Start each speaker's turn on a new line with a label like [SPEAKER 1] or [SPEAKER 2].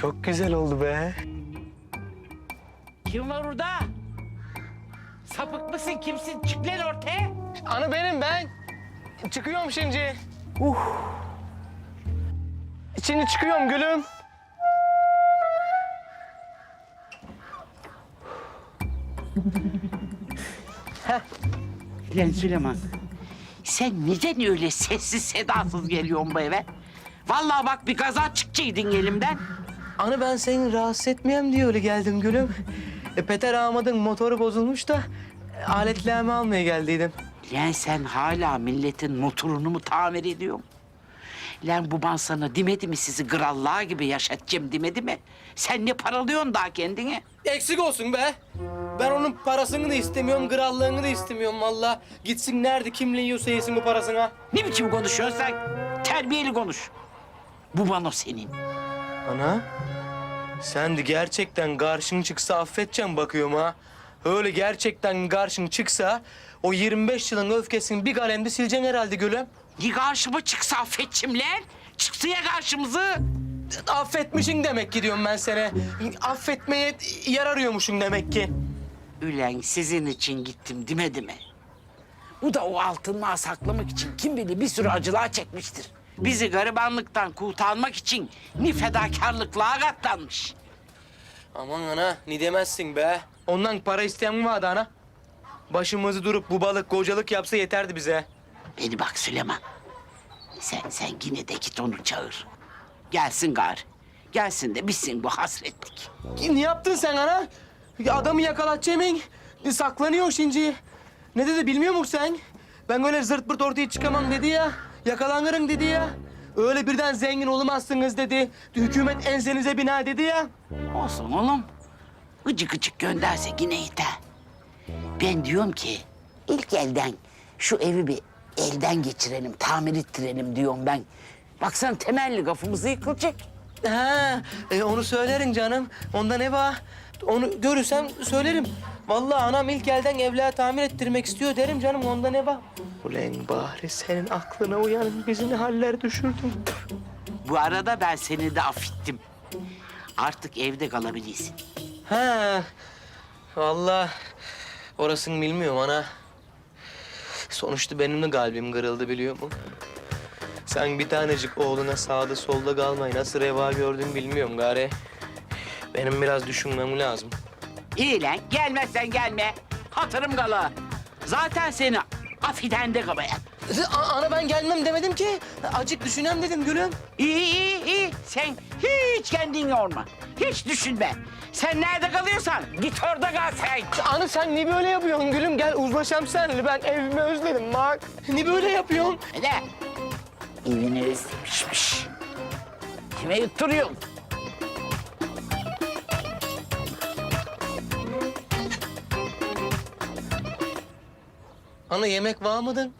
[SPEAKER 1] Çok güzel oldu be.
[SPEAKER 2] Kim var orada? Sapık mısın kimsin? Çık lan ortaya.
[SPEAKER 1] Anı benim ben. Çıkıyorum şimdi. Uh. Şimdi çıkıyorum gülüm.
[SPEAKER 2] Lan Süleyman. Sen neden öyle sessiz sedasız geliyorsun bu eve? Vallahi bak bir gaza çıkacaktın elimden.
[SPEAKER 1] Anı ben seni rahatsız etmeyeyim diye öyle geldim gülüm. E, Peter Ahmet'in motoru bozulmuş da e, aletlerimi almaya geldiydim.
[SPEAKER 2] Lan sen hala milletin motorunu mu tamir ediyorsun? Lan baban sana demedi mi sizi krallığa gibi yaşatacağım demedi mi? Sen ne paralıyorsun daha kendini?
[SPEAKER 1] Eksik olsun be. Ben onun parasını da istemiyorum, krallığını da istemiyorum valla. Gitsin nerede kimle yiyorsa yesin bu parasına.
[SPEAKER 2] Ne biçim konuşuyorsun sen? Terbiyeli konuş. Baban o senin.
[SPEAKER 1] Ana, sen de gerçekten karşın çıksa affedeceğim bakıyorum ha. Öyle gerçekten karşın çıksa o 25 yılın öfkesini bir kalemde sileceksin herhalde gülüm.
[SPEAKER 2] Ne karşıma çıksa affedeceğim lan. Çıksa ya karşımızı.
[SPEAKER 1] Affetmişin demek ki diyorum ben seni. Affetmeye yer arıyormuşsun demek ki.
[SPEAKER 2] Ülen sizin için gittim demedi mi? Bu da o altınlığa saklamak için kim bilir bir sürü acılar çekmiştir. Bizi garibanlıktan kurtarmak için ni fedakarlıklığa katlanmış.
[SPEAKER 1] Aman ana ne demezsin be. Ondan para isteyen mi vardı ana? Başımızı durup bu balık kocalık yapsa yeterdi bize.
[SPEAKER 2] Beni bak Süleyman. Sen, sen yine de git onu çağır. Gelsin gari. Gelsin de bitsin bu hasretlik.
[SPEAKER 1] Ne yaptın sen ana? Adamı yakalatacaksın Saklanıyor şimdi. Ne dedi bilmiyor musun sen? Ben öyle zırt pırt ortaya çıkamam dedi ya. Yakalanırım dedi ya. Öyle birden zengin olamazsınız dedi. Hükümet ensenize bina dedi ya.
[SPEAKER 2] Olsun oğlum. Gıcık gıcık gönderse yine yeter. Ben diyorum ki ilk elden şu evi bir elden geçirelim, tamir ettirelim diyorum ben. Baksana temelli kafamızı yıkılacak.
[SPEAKER 1] Ha, e, onu söylerim canım. Onda ne var? Onu görürsem söylerim. Vallahi anam ilk elden evler tamir ettirmek istiyor derim canım. Onda ne var? Ulan bari senin aklına uyanın bizi ne haller düşürdün.
[SPEAKER 2] Bu arada ben seni de affettim. Artık evde kalabilirsin.
[SPEAKER 1] Ha, vallahi orasını bilmiyorum ana. Sonuçta benim de kalbim kırıldı biliyor musun? Sen bir tanecik oğluna sağda solda kalmayı nasıl reva gördün bilmiyorum gari. Benim biraz düşünmem lazım.
[SPEAKER 2] İyi lan gelmezsen gelme. Hatırım kala. Zaten seni affeden de kabaya.
[SPEAKER 1] A- ana ben gelmem demedim ki. Acık düşünem dedim gülüm.
[SPEAKER 2] İyi iyi iyi. Sen hiç kendini yorma. Hiç düşünme. Sen nerede kalıyorsan git orada kal sen.
[SPEAKER 1] Ana sen ne böyle yapıyorsun gülüm? Gel uzlaşam seninle. Ben evimi özledim bak. Ne böyle yapıyorsun?
[SPEAKER 2] Öyle. Evini özlemişmiş. Kime yutturuyorsun?
[SPEAKER 1] Ana yemek var mıydın?